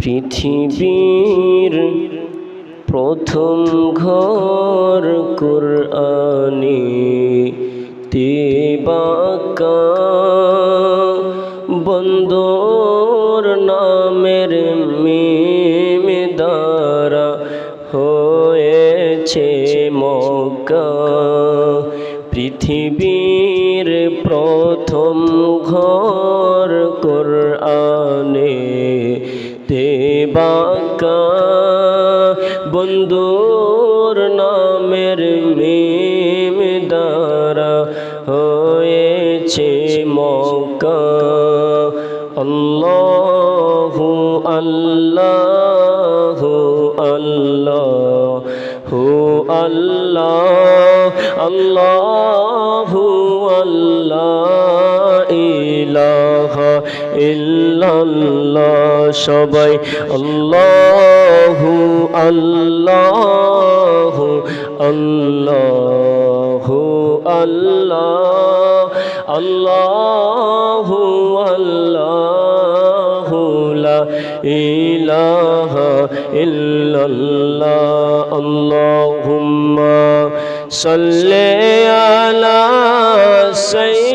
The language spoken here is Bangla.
পৃথিবীর প্রথম ঘর কোরআনে তেবাকা বন্দর নামের মিম দ্বারা হয়েছে মক্কা। পৃথিবীর প্রথম ঘর কোরআনে তেবাকা বন্ধুর নামের মিম দ্বারা হয়েছে মক্কা। আল্লাহু আল্লাহু আল্লাহু আল্লাহ আল্লাহু আল্লাহ ইলাহা। ইল্লাল্লাহ, সবাই আল্লাহু আল্লাহু আল্লাহু আল্লাহ, আল্লাহু আল্লাহু লা ইলাহা ইল্লাল্লাহ, আল্লাহুম্মা সাল্লি আলা সাইয়্যিদিনা